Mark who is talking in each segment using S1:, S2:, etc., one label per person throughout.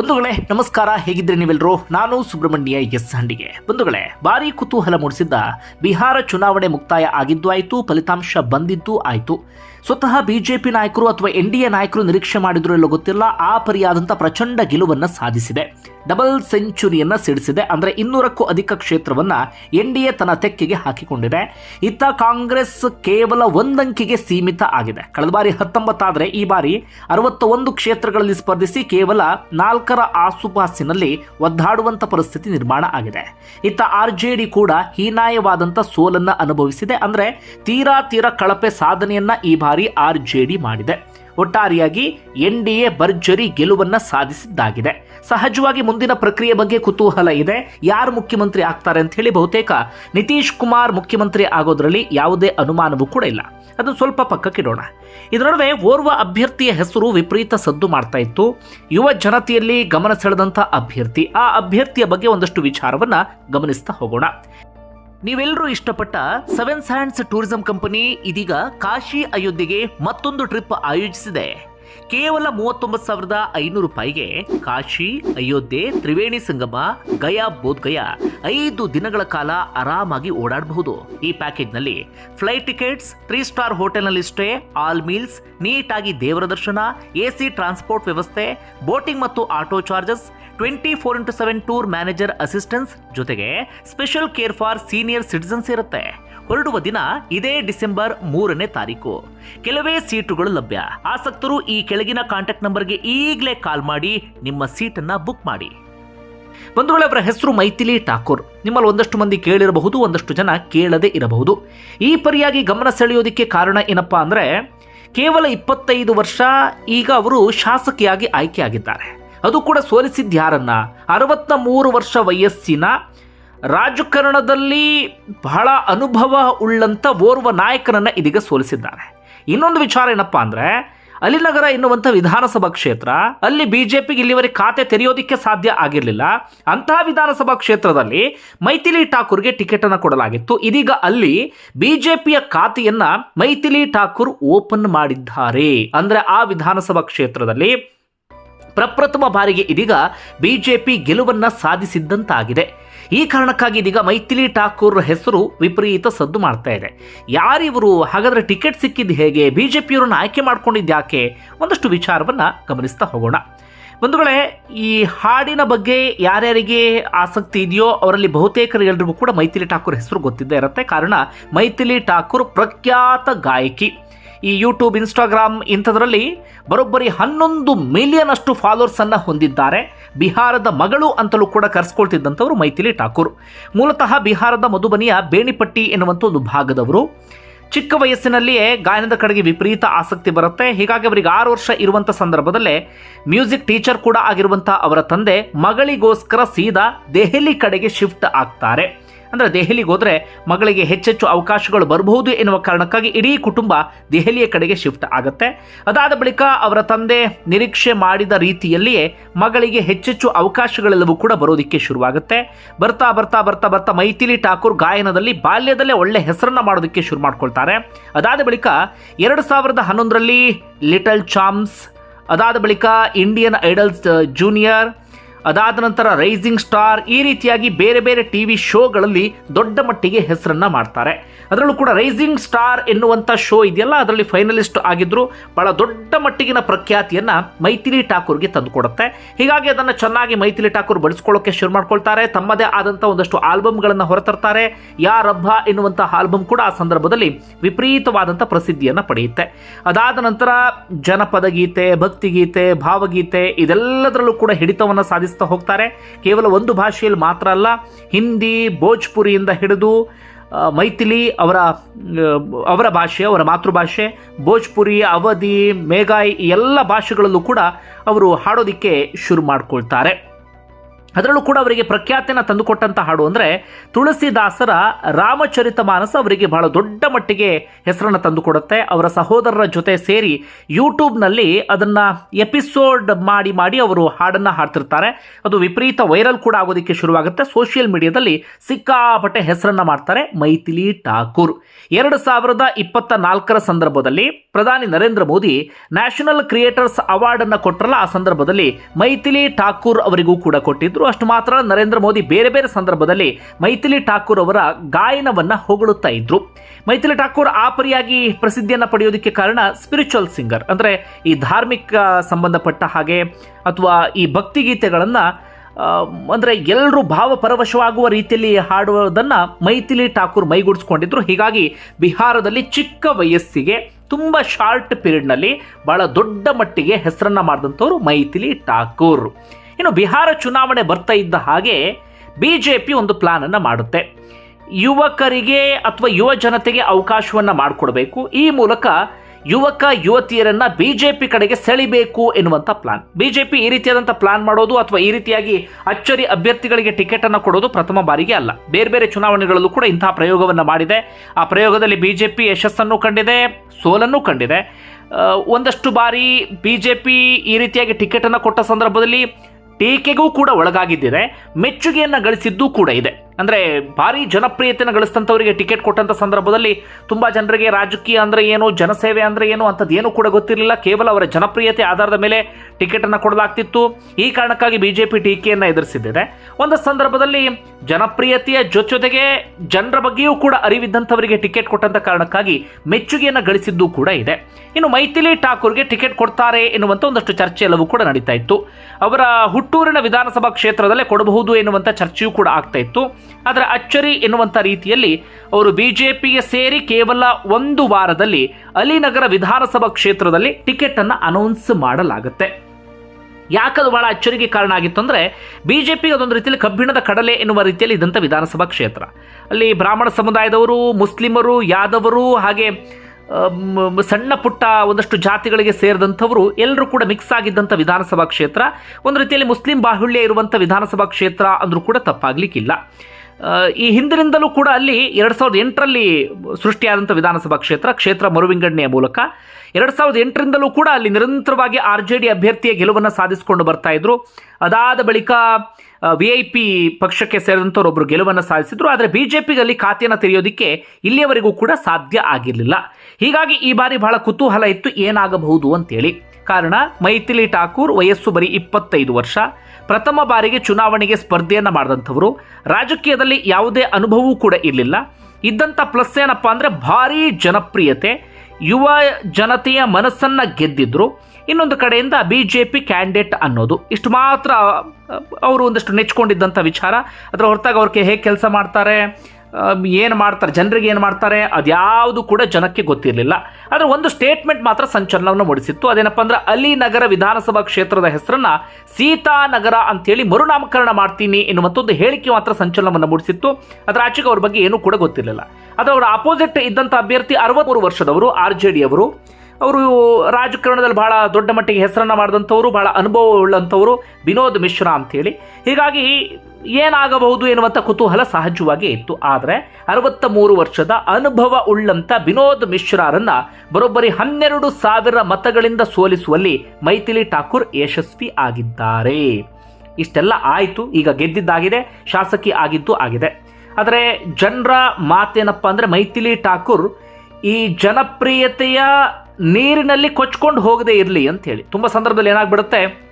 S1: ಬಂಧುಗಳೇ, ನಮಸ್ಕಾರ. ಹೇಗಿದ್ರೆ ನೀವೆಲ್ಲರೂ ನಾನು ಸುಬ್ರಹ್ಮಣ್ಯ ಎಸ್ ಹಂಡಿಗೆ. ಬಂಧುಗಳೇ, ಭಾರಿ ಕುತೂಹಲ ಮೂಡಿಸಿದ್ದ ಬಿಹಾರ ಚುನಾವಣೆ ಮುಕ್ತಾಯ ಆಗಿದ್ದು ಆಯಿತು, ಫಲಿತಾಂಶ ಬಂದಿದ್ದು ಆಯಿತು. ಸ್ವತಃ ಬಿಜೆಪಿ ನಾಯಕರು ಅಥವಾ ಎನ್ ಡಿ ಎ ನಾಯಕರು ನಿರೀಕ್ಷೆ ಮಾಡಿದ್ರು ಎಲ್ಲೋ ಗೊತ್ತಿಲ್ಲ ಆ ಪರಿಯಾದಂಥ ಪ್ರಚಂಡ ಗೆಲುವನ್ನು ಸಾಧಿಸಿದೆ. ಡಬಲ್ ಸೆಂಚುರಿಯನ್ನ ಸಿಡಿಸಿದೆ. ಅಂದ್ರೆ ಇನ್ನೂರಕ್ಕೂ ಅಧಿಕ ಕ್ಷೇತ್ರವನ್ನ ಎನ್ ಡಿ ಎ ತನ್ನ ತೆಕ್ಕೆಗೆ ಹಾಕಿಕೊಂಡಿದೆ. ಇತ್ತ ಕಾಂಗ್ರೆಸ್ ಕೇವಲ ಒಂದಂಕಿಗೆ ಸೀಮಿತ ಆಗಿದೆ. ಕಳೆದ ಬಾರಿ ಹತ್ತೊಂಬತ್ತಾದರೆ ಈ ಬಾರಿ ಅರವತ್ತ ಒಂದು ಕ್ಷೇತ್ರಗಳಲ್ಲಿ ಸ್ಪರ್ಧಿಸಿ ಕೇವಲ ನಾಲ್ಕರ ಆಸುಪಾಸಿನಲ್ಲಿ ಒದ್ದಾಡುವಂಥ ಪರಿಸ್ಥಿತಿ ನಿರ್ಮಾಣ ಆಗಿದೆ. ಇತ್ತ ಆರ್ ಜೆ ಡಿ ಕೂಡ ಹೀನಾಯವಾದಂತ ಸೋಲನ್ನ ಅನುಭವಿಸಿದೆ. ಅಂದ್ರೆ ತೀರಾ ತೀರಾ ಕಳಪೆ ಸಾಧನೆಯನ್ನ ಈ ಬಾರಿ ಆರ್ ಜೆ ಡಿ ಮಾಡಿದೆ. ಒಟ್ಟಾರೆಯಾಗಿ ಎನ್ ಡಿ ಎ ಭರ್ಜರಿ ಗೆಲುವನ್ನ ಸಾಧಿಸಿದ್ದಾಗಿದೆ. ಸಹಜವಾಗಿ ಮುಂದಿನ ಪ್ರಕ್ರಿಯೆ ಬಗ್ಗೆ ಕುತೂಹಲ ಇದೆ. ಯಾರು ಮುಖ್ಯಮಂತ್ರಿ ಆಗ್ತಾರೆ ಅಂತ ಹೇಳಿ ಬಹುತೇಕ ನಿತೀಶ್ ಕುಮಾರ್ ಮುಖ್ಯಮಂತ್ರಿ ಆಗೋದ್ರಲ್ಲಿ ಯಾವುದೇ ಅನುಮಾನವೂ ಕೂಡ ಇಲ್ಲ. ಅದು ಸ್ವಲ್ಪ ಪಕ್ಕಕ್ಕಿಡೋಣ ಇದರ ನಡುವೆ ಓರ್ವ ಅಭ್ಯರ್ಥಿಯ ಹೆಸರು ವಿಪರೀತ ಸದ್ದು ಮಾಡ್ತಾ ಇತ್ತು. ಯುವ ಜನತೆಯಲ್ಲಿ ಗಮನ ಸೆಳೆದಂಥ ಅಭ್ಯರ್ಥಿ. ಆ ಅಭ್ಯರ್ಥಿಯ ಬಗ್ಗೆ ಒಂದಷ್ಟು ವಿಚಾರವನ್ನ ಗಮನಿಸ್ತಾ ಹೋಗೋಣ. ನೀವೆಲ್ಲರೂ ಇಷ್ಟಪಟ್ಟ ಸೆವೆನ್ ಸ್ಯಾಂಡ್ಸ್ ಟೂರಿಸಂ ಕಂಪನಿ ಇದೀಗ ಕಾಶಿ ಅಯೋಧ್ಯೆಗೆ ಮತ್ತೊಂದು ಟ್ರಿಪ್ ಆಯೋಜಿಸಿದೆ. ಕೇವಲ ಮೂವತ್ತೊಂಬತ್ತು ಸಾವಿರದ ಐನೂರು ರೂಪಾಯಿಗೆ ಕಾಶಿ, ಅಯೋಧ್ಯೆ, ತ್ರಿವೇಣಿ ಸಂಗಮ, ಗಯಾ, ಬೋಧ್ಗಯ ಐದು ದಿನಗಳ ಕಾಲ ಆರಾಮಾಗಿ ಓಡಾಡಬಹುದು. ಈ ಪ್ಯಾಕೇಜ್ನಲ್ಲಿ ಫ್ಲೈಟ್ ಟಿಕೆಟ್ಸ್ ತ್ರೀ ಸ್ಟಾರ್ ಹೋಟೆಲ್ನಲ್ಲಿ ಸ್ಟೇ, ಆಲ್ ಮೀಲ್ಸ್, ನೀಟಾಗಿ ದೇವರ ದರ್ಶನ, ಎಸಿ ಟ್ರಾನ್ಸ್ಪೋರ್ಟ್ ವ್ಯವಸ್ಥೆ, ಬೋಟಿಂಗ್ ಮತ್ತು auto charges, twenty four into seven tour manager assistance ಜೊತೆಗೆ special care for senior citizens ಇರುತ್ತೆ. ಹೊರಡುವ ದಿನ ಇದೇ ಡಿಸೆಂಬರ್ ಮೂರನೇ ತಾರೀಕು. ಕೆಲವೇ ಸೀಟುಗಳು ಲಭ್ಯ. ಆಸಕ್ತರು ಈ ಕೆಳಗಿನ ಕಾಂಟ್ಯಾಕ್ಟ್ ನಂಬರ್ಗೆ ಈಗಲೇ ಕಾಲ್ ಮಾಡಿ ನಿಮ್ಮ ಸೀಟನ್ನು ಬುಕ್ ಮಾಡಿ. ಬಂಧುಗಳೇ, ಅವರ ಹೆಸರು ಮೈಥಿಲಿ ಠಾಕೂರ್. ನಿಮ್ಮಲ್ಲಿ ಒಂದಷ್ಟು ಮಂದಿ ಕೇಳಿರಬಹುದು, ಒಂದಷ್ಟು ಜನ ಕೇಳದೇ ಇರಬಹುದು. ಈ ಪರಿಯಾಗಿ ಗಮನ ಸೆಳೆಯೋದಕ್ಕೆ ಕಾರಣ ಏನಪ್ಪಾ ಅಂದ್ರೆ, ಕೇವಲ ಇಪ್ಪತ್ತೈದು ವರ್ಷ ಈಗ ಅವರು ಶಾಸಕಿಯಾಗಿ ಆಯ್ಕೆಯಾಗಿದ್ದಾರೆ. ಅದು ಕೂಡ ಸೋಲಿಸಿದ್ದು ಯಾರನ್ನ? ಅರವತ್ತ ಮೂರು ವರ್ಷ ವಯಸ್ಸಿನ ರಾಜಕಾರಣದಲ್ಲಿ ಬಹಳ ಅನುಭವ ಉಳ್ಳಂಥ ಓರ್ವ ನಾಯಕನನ್ನು ಇದೀಗ ಸೋಲಿಸಿದ್ದಾರೆ. ಇನ್ನೊಂದು ವಿಚಾರ ಏನಪ್ಪ ಅಂದರೆ, ಅಲಿನಗರ ಎನ್ನುವಂಥ ವಿಧಾನಸಭಾ ಕ್ಷೇತ್ರ, ಅಲ್ಲಿ ಬಿ ಜೆ ಪಿಗೆ ಇಲ್ಲಿವರೆಗೆ ಖಾತೆ ತೆರೆಯೋದಿಕ್ಕೆ ಸಾಧ್ಯ ಆಗಿರಲಿಲ್ಲ. ಅಂತಹ ವಿಧಾನಸಭಾ ಕ್ಷೇತ್ರದಲ್ಲಿ ಮೈಥಿಲಿ ಠಾಕೂರ್ಗೆ ಟಿಕೆಟನ್ನು ಕೊಡಲಾಗಿತ್ತು. ಇದೀಗ ಅಲ್ಲಿ ಬಿ ಜೆ ಪಿಯ ಖಾತೆಯನ್ನು ಮೈಥಿಲಿ ಠಾಕೂರ್ ಓಪನ್ ಮಾಡಿದ್ದಾರೆ. ಅಂದರೆ ಆ ವಿಧಾನಸಭಾ ಕ್ಷೇತ್ರದಲ್ಲಿ ಪ್ರಪ್ರಥಮ ಬಾರಿಗೆ ಇದೀಗ ಬಿ ಜೆ ಪಿ ಗೆಲುವನ್ನು ಸಾಧಿಸಿದ್ದಂತಾಗಿದೆ. ಈ ಕಾರಣಕ್ಕಾಗಿ ಇದೀಗ ಮೈಥಿಲಿ ಠಾಕೂರ್ ಹೆಸರು ವಿಪರೀತ ಸದ್ದು ಮಾಡ್ತಾ ಇದೆ. ಯಾರಿವರು ಹಾಗಾದ್ರೆ ಟಿಕೆಟ್ ಸಿಕ್ಕಿದ್ದು ಹೇಗೆ? ಬಿಜೆಪಿಯವರನ್ನು ಆಯ್ಕೆ ಮಾಡ್ಕೊಂಡಿದ್ದು ಯಾಕೆ? ಒಂದಷ್ಟು ವಿಚಾರವನ್ನು ಗಮನಿಸ್ತಾ ಹೋಗೋಣ. ಬಂಧುಗಳೇ, ಈ ಹಾಡಿನ ಬಗ್ಗೆ ಯಾರ್ಯಾರಿಗೆ ಆಸಕ್ತಿ ಇದೆಯೋ ಅವರಲ್ಲಿ ಬಹುತೇಕರಿಗೆಲ್ಲರಿಗೂ ಕೂಡ ಮೈಥಿಲಿ ಠಾಕೂರ್ ಹೆಸರು ಗೊತ್ತಿದ್ದೇ ಇರುತ್ತೆ. ಕಾರಣ ಮೈಥಿಲಿ ಠಾಕೂರ್ ಪ್ರಖ್ಯಾತ ಗಾಯಕಿ. ಈ ಯೂಟ್ಯೂಬ್ ಇನ್ಸ್ಟಾಗ್ರಾಮ್ ಇಂಥದ್ರಲ್ಲಿ ಬರೋಬ್ಬರಿ ಹನ್ನೊಂದು ಮಿಲಿಯನ್ ಅಷ್ಟು ಫಾಲೋವರ್ಸ್ ಅನ್ನ ಹೊಂದಿದ್ದಾರೆ. ಬಿಹಾರದ ಮಗಳು ಅಂತಲೂ ಕೂಡ ಕರೆಸ್ಕೊಳ್ತಿದ್ದಂಥವರು ಮೈಥಿಲಿ ಠಾಕೂರ್. ಮೂಲತಃ ಬಿಹಾರದ ಮಧುಬನಿಯ ಬೇಣಿಪಟ್ಟಿ ಎನ್ನುವಂಥ ಒಂದು ಭಾಗದವರು. ಚಿಕ್ಕ ವಯಸ್ಸಿನಲ್ಲಿಯೇ ಗಾಯನದ ಕಡೆಗೆ ವಿಪರೀತ ಆಸಕ್ತಿ ಬರುತ್ತೆ. ಹೀಗಾಗಿ ಅವರಿಗೆ ಆರು ವರ್ಷ ಇರುವಂಥ ಸಂದರ್ಭದಲ್ಲೇ ಮ್ಯೂಸಿಕ್ ಟೀಚರ್ ಕೂಡ ಆಗಿರುವಂಥ ಅವರ ತಂದೆ ಮಗಳಿಗೋಸ್ಕರ ಸೀದಾ ದೆಹಲಿ ಕಡೆಗೆ ಶಿಫ್ಟ್ ಆಗ್ತಾರೆ. ಅಂದರೆ ದೆಹಲಿಗೆ ಹೋದರೆ ಮಗಳಿಗೆ ಹೆಚ್ಚೆಚ್ಚು ಅವಕಾಶಗಳು ಬರಬಹುದು ಎನ್ನುವ ಕಾರಣಕ್ಕಾಗಿ ಇಡೀ ಕುಟುಂಬ ದೆಹಲಿಯ ಕಡೆಗೆ ಶಿಫ್ಟ್ ಆಗುತ್ತೆ. ಅದಾದ ಬಳಿಕ ಅವರ ತಂದೆ ನಿರೀಕ್ಷೆ ಮಾಡಿದ ರೀತಿಯಲ್ಲಿಯೇ ಮಗಳಿಗೆ ಹೆಚ್ಚೆಚ್ಚು ಅವಕಾಶಗಳೆಲ್ಲವೂ ಕೂಡ ಬರೋದಕ್ಕೆ ಶುರುವಾಗುತ್ತೆ. ಬರ್ತಾ ಬರ್ತಾ ಬರ್ತಾ ಬರ್ತಾ ಮೈಥಿಲಿ ಠಾಕೂರ್ ಗಾಯನದಲ್ಲಿ ಬಾಲ್ಯದಲ್ಲೇ ಒಳ್ಳೆ ಹೆಸರನ್ನು ಮಾಡೋದಕ್ಕೆ ಶುರು ಮಾಡ್ಕೊಳ್ತಾರೆ. ಅದಾದ ಬಳಿಕ ಎರಡು ಸಾವಿರದ ಹನ್ನೊಂದರಲ್ಲಿ ಲಿಟಲ್ ಚಾಮ್ಸ್, ಅದಾದ ಬಳಿಕ ಇಂಡಿಯನ್ ಐಡಲ್ಸ್ ಜೂನಿಯರ್ ಅದಾದ ನಂತರ ರೈಸಿಂಗ್ ಸ್ಟಾರ್ ಈ ರೀತಿಯಾಗಿ ಬೇರೆ ಬೇರೆ ಟಿ ವಿ ಶೋಗಳಲ್ಲಿ ದೊಡ್ಡ ಮಟ್ಟಿಗೆ ಹೆಸರನ್ನು ಮಾಡ್ತಾರೆ. ಅದರಲ್ಲೂ ಕೂಡ ರೈಸಿಂಗ್ ಸ್ಟಾರ್ ಎನ್ನುವಂಥ ಶೋ ಇದೆಯಲ್ಲ, ಅದರಲ್ಲಿ ಫೈನಲಿಸ್ಟ್ ಆಗಿದ್ದರೂ ಬಹಳ ದೊಡ್ಡ ಮಟ್ಟಿಗಿನ ಪ್ರಖ್ಯಾತಿಯನ್ನು ಮೈಥಿಲಿ ಠಾಕೂರ್ಗೆ ತಂದುಕೊಡುತ್ತೆ. ಹೀಗಾಗಿ ಅದನ್ನು ಚೆನ್ನಾಗಿ ಮೈಥಿಲಿ ಠಾಕೂರ್ ಬಳಸ್ಕೊಳ್ಳೋಕೆ ಶುರು ಮಾಡ್ಕೊಳ್ತಾರೆ. ತಮ್ಮದೇ ಆದಂಥ ಒಂದಷ್ಟು ಆಲ್ಬಮ್ಗಳನ್ನು ಹೊರತರ್ತಾರೆ. ಯಾ ರಬ್ಬ ಎನ್ನುವಂಥ ಆಲ್ಬಮ್ ಕೂಡ ಆ ಸಂದರ್ಭದಲ್ಲಿ ವಿಪರೀತವಾದಂಥ ಪ್ರಸಿದ್ಧಿಯನ್ನು ಪಡೆಯುತ್ತೆ. ಅದಾದ ನಂತರ ಜನಪದ ಗೀತೆ ಭಕ್ತಿಗೀತೆ ಭಾವಗೀತೆ, ಇದೆಲ್ಲದರಲ್ಲೂ ಕೂಡ ಹಿಡಿತವನ್ನು ಸಾಧಿಸ್ತಾ ಹೋಗ್ತಾರೆ. ಕೇವಲ ಒಂದು ಭಾಷೆಯಲ್ಲಿ ಮಾತ್ರ ಅಲ್ಲ, ಹಿಂದಿ, ಭೋಜ್ಪುರಿಯಿಂದ ಹಿಡಿದು ಮೈಥಿಲಿ ಅವರ ಅವರ ಭಾಷೆ, ಅವರ ಮಾತೃಭಾಷೆ, ಭೋಜ್ಪುರಿ, ಅವಧಿ, ಮೇಘಾಯಿ ಎಲ್ಲ ಭಾಷೆಗಳಲ್ಲೂ ಕೂಡ ಅವರು ಹಾಡೋದಿಕ್ಕೆ ಶುರು ಮಾಡ್ಕೊಳ್ತಾರೆ. ಅದರಲ್ಲೂ ಕೂಡ ಅವರಿಗೆ ಪ್ರಖ್ಯಾತಿಯನ್ನು ತಂದುಕೊಟ್ಟಂಥ ಹಾಡು ಅಂದರೆ ತುಳಸಿದಾಸರ ರಾಮಚರಿತ ಮಾನಸ ಅವರಿಗೆ ಬಹಳ ದೊಡ್ಡ ಮಟ್ಟಿಗೆ ಹೆಸರನ್ನು ತಂದುಕೊಡುತ್ತೆ. ಅವರ ಸಹೋದರರ ಜೊತೆ ಸೇರಿ ಯೂಟ್ಯೂಬ್ನಲ್ಲಿ ಅದನ್ನು ಎಪಿಸೋಡ್ ಮಾಡಿ ಮಾಡಿ ಅವರು ಹಾಡನ್ನು ಹಾಡ್ತಿರ್ತಾರೆ. ಅದು ವಿಪರೀತ ವೈರಲ್ ಕೂಡ ಆಗೋದಕ್ಕೆ ಶುರುವಾಗುತ್ತೆ. ಸೋಷಿಯಲ್ ಮೀಡಿಯಾದಲ್ಲಿ ಸಿಕ್ಕಾಪಟ್ಟೆ ಹೆಸರನ್ನು ಮಾಡ್ತಾರೆ ಮೈಥಿಲಿ ಠಾಕೂರ್. ಎರಡು ಸಾವಿರದ ಇಪ್ಪತ್ತ ನಾಲ್ಕರ ಸಂದರ್ಭದಲ್ಲಿ ಪ್ರಧಾನಿ ನರೇಂದ್ರ ಮೋದಿ ನ್ಯಾಷನಲ್ ಕ್ರಿಯೇಟರ್ಸ್ ಅವಾರ್ಡನ್ನು ಕೊಟ್ಟರಲ್ಲ ಆ ಸಂದರ್ಭದಲ್ಲಿ ಮೈಥಿಲಿ ಠಾಕೂರ್ ಅವರಿಗೂ ಕೂಡ ಕೊಟ್ಟಿದ್ರು ಅಷ್ಟು ಮಾತ್ರ ನರೇಂದ್ರ ಮೋದಿ ಬೇರೆ ಬೇರೆ ಸಂದರ್ಭದಲ್ಲಿ ಮೈಥಿಲಿ ಠಾಕೂರ್ ಅವರ ಗಾಯನವನ್ನ ಹೊಗಳುತ್ತಾ ಇದ್ರು. ಮೈಥಿಲಿ ಠಾಕೂರ್ ಆ ಪರಿಯಾಗಿ ಪ್ರಸಿದ್ಧಿಯನ್ನ ಪಡೆಯೋದಕ್ಕೆ ಕಾರಣ ಸ್ಪಿರಿಚುವಲ್ ಸಿಂಗರ್ ಅಂದ್ರೆ ಈ ಧಾರ್ಮಿಕ ಸಂಬಂಧಪಟ್ಟ ಹಾಗೆ ಅಥವಾ ಈ ಭಕ್ತಿಗೀತೆಗಳನ್ನು ಅಂದರೆ ಎಲ್ಲರೂ ಭಾವಪರವಶವಾಗುವ ರೀತಿಯಲ್ಲಿ ಹಾಡುವುದನ್ನ ಮೈಥಿಲಿ ಠಾಕೂರ್ ಮೈಗೂಡಿಸ್ಕೊಂಡಿದ್ರು. ಹೀಗಾಗಿ ಬಿಹಾರದಲ್ಲಿ ಚಿಕ್ಕ ವಯಸ್ಸಿಗೆ, ತುಂಬ ಶಾರ್ಟ್ ಪೀರಿಯಡ್ನಲ್ಲಿ ಬಹಳ ದೊಡ್ಡ ಮಟ್ಟಿಗೆ ಹೆಸರನ್ನ ಮಾಡಿದಂಥವ್ರು ಮೈಥಿಲಿ ಠಾಕೂರ್. ಇನ್ನು ಬಿಹಾರ ಚುನಾವಣೆ ಬರ್ತಾ ಇದ್ದ ಹಾಗೆ ಬಿ ಜೆ ಪಿ ಒಂದು ಪ್ಲಾನನ್ನು ಮಾಡುತ್ತೆ. ಯುವಕರಿಗೆ ಅಥವಾ ಯುವ ಜನತೆಗೆ ಅವಕಾಶವನ್ನು ಮಾಡಿಕೊಡ್ಬೇಕು. ಈ ಮೂಲಕ ಯುವಕ, ಯುವತಿಯರನ್ನು ಬಿ ಜೆ ಪಿ ಕಡೆಗೆ ಸೆಳಿಬೇಕು ಎನ್ನುವಂಥ ಪ್ಲಾನ್. ಪಿ ಈ ರೀತಿಯಾದಂಥ ಪ್ಲಾನ್ ಮಾಡೋದು ಅಥವಾ ಈ ರೀತಿಯಾಗಿ ಅಚ್ಚರಿ ಅಭ್ಯರ್ಥಿಗಳಿಗೆ ಟಿಕೆಟನ್ನು ಕೊಡೋದು ಪ್ರಥಮ ಬಾರಿಗೆ ಅಲ್ಲ. ಬೇರೆ ಬೇರೆ ಚುನಾವಣೆಗಳಲ್ಲೂ ಕೂಡ ಇಂಥ ಪ್ರಯೋಗವನ್ನು ಮಾಡಿದೆ. ಆ ಪ್ರಯೋಗದಲ್ಲಿ ಬಿ ಜೆ ಪಿ ಯಶಸ್ಸನ್ನು ಕಂಡಿದೆ, ಸೋಲನ್ನು ಕಂಡಿದೆ. ಒಂದಷ್ಟು ಬಾರಿ ಬಿ ಜೆ ಪಿ ಈ ರೀತಿಯಾಗಿ ಟಿಕೆಟನ್ನು ಕೊಟ್ಟ ಸಂದರ್ಭದಲ್ಲಿ ಟೀಕೆಗೂ ಕೂಡ ಒಳಗಾಗಿದ್ದಿದೆ ಮೆಚ್ಚುಗೆಯನ್ನು ಗಳಿಸಿದ್ದೂ ಕೂಡ ಇದೆ. ಅಂದರೆ ಭಾರಿ ಜನಪ್ರಿಯತೆಯನ್ನು ಗಳಿಸಿದಂಥವರಿಗೆ ಟಿಕೆಟ್ ಕೊಟ್ಟಂಥ ಸಂದರ್ಭದಲ್ಲಿ ತುಂಬ ಜನರಿಗೆ ರಾಜಕೀಯ ಅಂದರೆ ಏನು, ಜನಸೇವೆ ಅಂದರೆ ಏನು ಅಂಥದ್ದು ಏನೂ ಕೂಡ ಗೊತ್ತಿರಲಿಲ್ಲ. ಕೇವಲ ಅವರ ಜನಪ್ರಿಯತೆ ಆಧಾರದ ಮೇಲೆ ಟಿಕೆಟನ್ನು ಕೊಡಲಾಗ್ತಿತ್ತು. ಈ ಕಾರಣಕ್ಕಾಗಿ ಬಿ ಜೆ ಪಿ ಟೀಕೆಯನ್ನು ಎದುರಿಸಿದ್ದೇನೆ. ಒಂದು ಸಂದರ್ಭದಲ್ಲಿ ಜನಪ್ರಿಯತೆಯ ಜೊತೆಗೆ ಜನರ ಬಗ್ಗೆಯೂ ಕೂಡ ಅರಿವಿದ್ದಂಥವರಿಗೆ ಟಿಕೆಟ್ ಕೊಟ್ಟಂಥ ಕಾರಣಕ್ಕಾಗಿ ಮೆಚ್ಚುಗೆಯನ್ನು ಗಳಿಸಿದ್ದು ಕೂಡ ಇದೆ. ಇನ್ನು ಮೈಥಿಲಿ ಠಾಕೂರ್ಗೆ ಟಿಕೆಟ್ ಕೊಡ್ತಾರೆ ಎನ್ನುವಂಥ ಒಂದಷ್ಟು ಚರ್ಚೆ ಎಲ್ಲವೂ ಕೂಡ ನಡೀತಾ ಇತ್ತು. ಅವರ ಹುಟ್ಟೂರಿನ ವಿಧಾನಸಭಾ ಕ್ಷೇತ್ರದಲ್ಲೇ ಕೊಡಬಹುದು ಎನ್ನುವಂಥ ಚರ್ಚೆಯೂ ಕೂಡ ಆಗ್ತಾ ಇತ್ತು. ಆದರೆ ಅಚ್ಚರಿ ಎನ್ನುವಂಥ ರೀತಿಯಲ್ಲಿ ಅವರು ಬಿಜೆಪಿಗೆ ಸೇರಿ ಕೇವಲ ಒಂದು ವಾರದಲ್ಲಿ ಅಲಿನಗರ ವಿಧಾನಸಭಾ ಕ್ಷೇತ್ರದಲ್ಲಿ ಟಿಕೆಟ್ ಅನ್ನು ಅನೌನ್ಸ್ ಮಾಡಲಾಗುತ್ತೆ. ಯಾಕದು ಬಹಳ ಅಚ್ಚರಿಗೆ ಕಾರಣ ಆಗಿತ್ತು ಅಂದರೆ ಬಿ ಜೆ ಪಿ ಅದೊಂದು ರೀತಿಯಲ್ಲಿ ಕಬ್ಬಿಣದ ಕಡಲೆ ಎನ್ನುವ ರೀತಿಯಲ್ಲಿ ಇದ್ದಂಥ ವಿಧಾನಸಭಾ ಕ್ಷೇತ್ರ. ಅಲ್ಲಿ ಬ್ರಾಹ್ಮಣ ಸಮುದಾಯದವರು, ಮುಸ್ಲಿಮರು, ಯಾದವರು ಹಾಗೆ ಸಣ್ಣ ಪುಟ್ಟ ಒಂದಷ್ಟು ಜಾತಿಗಳಿಗೆ ಸೇರಿದಂಥವರು ಎಲ್ಲರೂ ಕೂಡ ಮಿಕ್ಸ್ ಆಗಿದ್ದಂಥ ವಿಧಾನಸಭಾ ಕ್ಷೇತ್ರ. ಒಂದು ರೀತಿಯಲ್ಲಿ ಮುಸ್ಲಿಂ ಬಾಹುಳ್ಯ ಇರುವಂಥ ವಿಧಾನಸಭಾ ಕ್ಷೇತ್ರ ಅಂದರೂ ಕೂಡ ತಪ್ಪಾಗಲಿಕ್ಕಿಲ್ಲ. ಈ ಹಿಂದಿನಿಂದಲೂ ಕೂಡ ಅಲ್ಲಿ ಎರಡು ಸಾವಿರದ ಎಂಟರಲ್ಲಿ ಸೃಷ್ಟಿಯಾದಂಥ ವಿಧಾನಸಭಾ ಕ್ಷೇತ್ರ ಕ್ಷೇತ್ರ ಮರುವಿಂಗಡಣೆಯ ಮೂಲಕ ಎರಡು ಸಾವಿರದ ಎಂಟರಿಂದಲೂ ಕೂಡ ಅಲ್ಲಿ ನಿರಂತರವಾಗಿ ಆರ್ ಜೆ ಡಿ ಅಭ್ಯರ್ಥಿಯ ಗೆಲುವನ್ನು ಸಾಧಿಸಿಕೊಂಡು ಬರ್ತಾ ಇದ್ರು. ಅದಾದ ಬಳಿಕ ವಿ ಐ ಪಿ ಪಕ್ಷಕ್ಕೆ ಸೇರಿದಂಥವರೊಬ್ಬರು ಗೆಲುವನ್ನು ಸಾಧಿಸಿದ್ರು. ಆದರೆ ಬಿ ಜೆ ಪಿಗಲ್ಲಿ ಖಾತೆಯನ್ನು ತೆರೆಯೋದಕ್ಕೆ ಇಲ್ಲಿಯವರೆಗೂ ಕೂಡ ಸಾಧ್ಯ ಆಗಿರಲಿಲ್ಲ. ಹೀಗಾಗಿ ಈ ಬಾರಿ ಬಹಳ ಕುತೂಹಲ ಇತ್ತು, ಏನಾಗಬಹುದು ಅಂತೇಳಿ. ಕಾರಣ ಮೈಥಿಲಿ ಠಾಕೂರ್ ವಯಸ್ಸು ಬರೀ ಇಪ್ಪತ್ತೈದು ವರ್ಷ. ಪ್ರಥಮ ಬಾರಿಗೆ ಚುನಾವಣೆಗೆ ಸ್ಪರ್ಧೆಯನ್ನು ಮಾಡಿದಂಥವರು. ರಾಜಕೀಯದಲ್ಲಿ ಯಾವುದೇ ಅನುಭವವೂ ಕೂಡ ಇರಲಿಲ್ಲ. ಇದ್ದಂಥ ಪ್ಲಸ್ ಏನಪ್ಪ ಅಂದರೆ ಭಾರೀ ಜನಪ್ರಿಯತೆ, ಯುವ ಜನತೆಯ ಮನಸ್ಸನ್ನು ಗೆದ್ದಿದ್ರು. ಇನ್ನೊಂದು ಕಡೆಯಿಂದ ಬಿ ಜೆ ಪಿ ಕ್ಯಾಂಡಿಡೇಟ್ ಅನ್ನೋದು. ಇಷ್ಟು ಮಾತ್ರ ಅವರು ಒಂದಷ್ಟು ನೆಚ್ಕೊಂಡಿದ್ದಂಥ ವಿಚಾರ. ಅದರ ಹೊರತಾಗಿ ಅವ್ರಿಗೆ ಹೇಗೆ ಕೆಲಸ ಮಾಡ್ತಾರೆ? ಏನು ಮಾಡ್ತಾರೆ? ಜನರಿಗೆ ಏನು ಮಾಡ್ತಾರೆ? ಅದ್ಯಾವುದು ಕೂಡ ಜನಕ್ಕೆ ಗೊತ್ತಿರಲಿಲ್ಲ. ಆದರೆ ಒಂದು ಸ್ಟೇಟ್ಮೆಂಟ್ ಮಾತ್ರ ಸಂಚಲನವನ್ನು ಮೂಡಿಸಿತ್ತು. ಅದೇನಪ್ಪ ಅಂದ್ರೆ, ಅಲಿನಗರ ವಿಧಾನಸಭಾ ಕ್ಷೇತ್ರದ ಹೆಸರನ್ನ ಸೀತಾನಗರ ಅಂತೇಳಿ ಮರುನಾಮಕರಣ ಮಾಡ್ತೀನಿ ಎನ್ನುವಂತೊಂದು ಹೇಳಿಕೆ ಮಾತ್ರ ಸಂಚಲನವನ್ನು ಮೂಡಿಸಿತ್ತು. ಅದರ ಆಚೆಗೆ ಅವ್ರ ಬಗ್ಗೆ ಏನೂ ಕೂಡ ಗೊತ್ತಿರಲಿಲ್ಲ. ಅದು ಅವರ ಅಪೋಸಿಟ್ ಇದ್ದಂಥ ಅಭ್ಯರ್ಥಿ ಅರವತ್ಮೂರು ವರ್ಷದವರು, ಆರ್ ಜೆ ಡಿ ಅವರು. ಅವರು ರಾಜಕಾರಣದಲ್ಲಿ ಬಹಳ ದೊಡ್ಡ ಮಟ್ಟಿಗೆ ಹೆಸರನ್ನು ಮಾಡಿದಂಥವರು, ಬಹಳ ಅನುಭವ ಉಳ್ಳಂಥವರು ವಿನೋದ್ ಮಿಶ್ರಾ ಅಂತೇಳಿ. ಹೀಗಾಗಿ ಏನಾಗಬಹುದು ಎನ್ನುವಂಥ ಕುತೂಹಲ ಸಹಜವಾಗಿ ಇತ್ತು. ಆದರೆ ಅರವತ್ತ ಮೂರು ವರ್ಷದ ಅನುಭವ ಉಳ್ಳಂಥ ವಿನೋದ್ ಮಿಶ್ರಾರನ್ನು ಬರೋಬ್ಬರಿ ಹನ್ನೆರಡು ಸಾವಿರ ಮತಗಳಿಂದ ಸೋಲಿಸುವಲ್ಲಿ ಮೈಥಿಲಿ ಠಾಕೂರ್ ಯಶಸ್ವಿ ಆಗಿದ್ದಾರೆ. ಇಷ್ಟೆಲ್ಲ ಆಯಿತು, ಈಗ ಗೆದ್ದಿದ್ದಾಗಿದೆ, ಶಾಸಕಿ ಆಗಿದ್ದು ಆಗಿದೆ. ಆದರೆ ಜನರ ಮಾತೇನಪ್ಪ ಅಂದರೆ ಮೈಥಿಲಿ ಠಾಕೂರ್ ಈ ಜನಪ್ರಿಯತೆಯ ನೀರಿನಲ್ಲಿ ಕೊಚ್ಕೊಂಡು ಹೋಗದೇ ಇರಲಿ ಅಂತೇಳಿ ತುಂಬ ಸಂದರ್ಭದಲ್ಲಿ ಏನಾಗ್ಬಿಡುತ್ತೆ?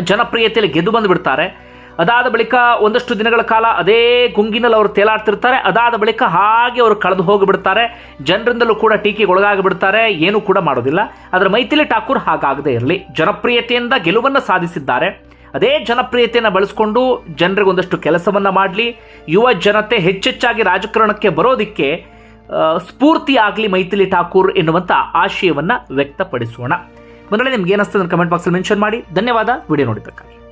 S1: ಜನಪ್ರಿಯತೆಯಲ್ಲಿ ಗೆದ್ದು ಬಂದುಬಿಡ್ತಾರೆ. ಅದಾದ ಬಳಿಕ ಒಂದಷ್ಟು ದಿನಗಳ ಕಾಲ ಅದೇ ಗುಂಗಿನಲ್ಲಿ ಅವರು ತೇಲಾಡ್ತಿರ್ತಾರೆ. ಅದಾದ ಬಳಿಕ ಹಾಗೆ ಅವರು ಕಳೆದು ಹೋಗಿಬಿಡ್ತಾರೆ. ಜನರಿಂದಲೂ ಕೂಡ ಟೀಕೆಗೆ ಒಳಗಾಗಿಬಿಡ್ತಾರೆ. ಏನೂ ಕೂಡ ಮಾಡೋದಿಲ್ಲ. ಆದರೆ ಮೈಥಿಲಿ ಠಾಕೂರ್ ಹಾಗಾಗದೇ ಇರಲಿ. ಜನಪ್ರಿಯತೆಯಿಂದ ಗೆಲುವನ್ನು ಸಾಧಿಸಿದ್ದಾರೆ. ಅದೇ ಜನಪ್ರಿಯತೆಯನ್ನು ಬಳಸಿಕೊಂಡು ಜನರಿಗೆ ಒಂದಷ್ಟು ಕೆಲಸವನ್ನು ಮಾಡಲಿ. ಯುವ ಜನತೆ ಹೆಚ್ಚೆಚ್ಚಾಗಿ ರಾಜಕಾರಣಕ್ಕೆ ಬರೋದಕ್ಕೆ ಸ್ಫೂರ್ತಿ ಆಗಲಿ ಮೈಥಿಲಿ ಠಾಕೂರ್ ಎನ್ನುವಂಥ ಆಶಯವನ್ನು ವ್ಯಕ್ತಪಡಿಸೋಣ. ಮೊದಲೇ ನಿಮ್ಗೆ ಏನಿಸ್ತದೆ ಕಮೆಂಟ್ ಬಾಕ್ಸಲ್ಲಿ ಮೆನ್ಷನ್ ಮಾಡಿ. ಧನ್ಯವಾದ. ವಿಡಿಯೋ ನೋಡಿದ್ದಕ್ಕೆ